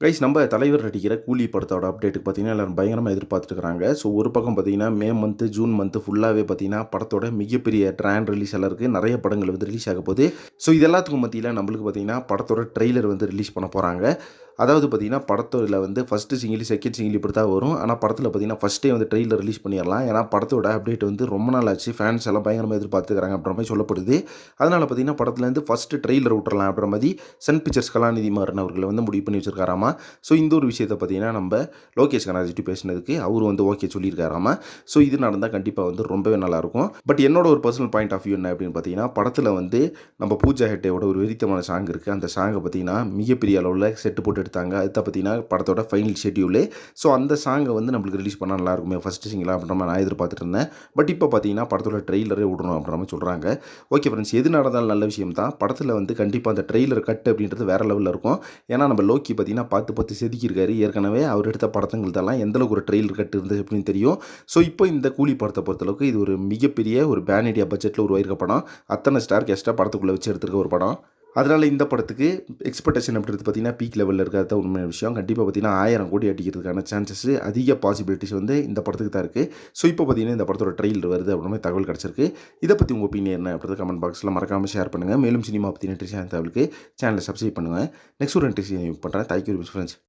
Guys நம்ம தலைவர் நடிக்கிற கூலி படத்தோட அப்டேட்டுக்கு பார்த்தீங்கன்னா எல்லோரும் பயங்கரமாக எதிர்பார்த்துருக்காங்க ஸோ ஒரு பக்கம் பார்த்தீங்கன்னா மே மந்த்து ஜூன் மந்த்து ஃபுல்லாகவே பார்த்தீங்கன்னா படத்தோட மிகப்பெரிய ட்ராண்ட் ரிலீஸ் எல்லாம் இருக்குது நிறைய படங்கள் வந்து ரிலீஸ் ஆக போகுது. ஸோ இது எல்லாத்துக்கும் மத்தியில் நம்மளுக்கு பார்த்தீங்கன்னா படத்தோட ட்ரெய்லர் வந்து ரிலீஸ் பண்ண போகிறாங்க அதாவது பார்த்தீங்கன்னா படத்தில் வந்து ஃபஸ்ட்டு சிங்கிள் செகண்ட் சிங்கிள் இப்படி தான் வரும். ஆனால் படத்தில் பார்த்தீங்கன்னா ஃபஸ்ட்டே வந்து ட்ரெயிலர் ரிலீஸ் பண்ணிடலாம். ஏன்னா படத்தோட அப்டேட் வந்து ரொம்ப நாள் ஆச்சு. ஃபேன்ஸ் எல்லாம் பயங்கரமாக எதிர்பார்த்துக்கிறாங்க அப்படின்ற மாதிரி சொல்லப்படுது. அதனால் பார்த்தீங்கன்னா படத்துலேருந்து ஃபஸ்ட்டு ட்ரெயிலர் விட்டுறலாம் அப்படின்ற மாதிரி சன் பிக்சர்ஸ் கலாநிதி மாறன் அவர்களை வந்து முடிவு பண்ணி வச்சிருக்காராமா. ஸோ இந்த ஒரு விஷயத்தை பார்த்தீங்கன்னா நம்ம லோகேஷ் கனாஜிட்டு பேசினதுக்கு அவர் வந்து ஓகே சொல்லியிருக்காராமா. ஸோ இது நடந்தால் கண்டிப்பாக வந்து ரொம்பவே நல்லாயிருக்கும் பட் என்னோட ஒரு பர்சனல் பாயிண்ட் ஆஃப் வியூ என்ன அப்படின்னு பார்த்தீங்கன்னா படத்தில் வந்து நம்ம பூஜா ஹெட்டேவோட ஒரு வெறித்தமான சாங் இருக்குது அந்த சாங்கை பார்த்தீங்கன்னா மிகப்பெரிய அளவில் செட்டு போட்டு எடுத்தாங்க. அதுதான் பார்த்தீங்கன்னா படத்தோட ஃபைனல் ஷெட்யூலு ஸோ அந்த சாங்கை வந்து நம்மளுக்கு ரிலீஸ் பண்ணால் நல்லா இருக்குமே. ஃபஸ்ட்டு சிங்கிளாக அப்படின்ற மாதிரி நான் எதிர்பார்த்துட்டு இருந்தேன் பட் இப்போ பார்த்தீங்கன்னா படத்தோட ட்ரெய்லரே விடணும் அப்படின்ற மாதிரி சொல்கிறாங்க ஓகே ஃப்ரெண்ட்ஸ் எது நடந்தாலும் நல்ல விஷயம் தான். படத்தில் வந்து கண்டிப்பாக அந்த ட்ரெய்லர் கட் அப்படின்றது வேறு லெவலில் இருக்கும். ஏன்னா நம்ம லோக்கி பார்த்தீங்கன்னா பார்த்து பார்த்து செதுக்கியிருக்காரு. ஏற்கனவே அவர் எடுத்த படத்தங்கள்தெல்லாம் எந்தளவுக்கு ஒரு ட்ரெய்லர் கட் இருந்தது அப்படின்னு தெரியும். ஸோ இப்போ இந்த கூலி படத்தை பொறுத்தளவுக்கு இது ஒரு மிகப்பெரிய ஒரு பேன் இண்டியா பட்ஜெட்டில் உருவாயிருக்க படம். அத்தனை ஸ்டார் கெஸ்ட்டாக படத்துக்குள்ளே வச்சு எடுத்திருக்க ஒரு படம். அதனால் இந்த படத்துக்கு எக்ஸ்பெக்டேஷன் அப்படின்றது பார்த்தீங்கன்னா பீக் லெவலில் இருக்கிறது உண்மையான விஷயம். கண்டிப்பாக பார்த்தீங்கன்னா ஆயிரம் கோடி அடிக்கிறதுக்கான சான்சஸ் அதிக பாசிபிலிட்டிஸ் வந்து இந்த படத்துக்கு தான் இருக்குது ஸோ இப்போ பார்த்தீங்கன்னா இந்த படத்தோட ட்ரெயிலர் வருது அப்படின்ற தகவல் கிடச்சிருக்கு. இதை பற்றி உங்கள் ஒப்பீனியன் என்ன அப்படின்றத கமெண்ட் பாக்ஸில் மறக்காமல் ஷேர் பண்ணுங்கள் மேலும் சினிமா பற்றி நெட்ரிஷன் தகவலுக்கு சேனலை சப்ஸ்கிரைப் பண்ணுங்கள் நெக்ஸ்ட் ஒரு நெட்ரிஷன் பண்ணுறேன் தேங்க்யூ ஃப்ரெண்ட்ஸ்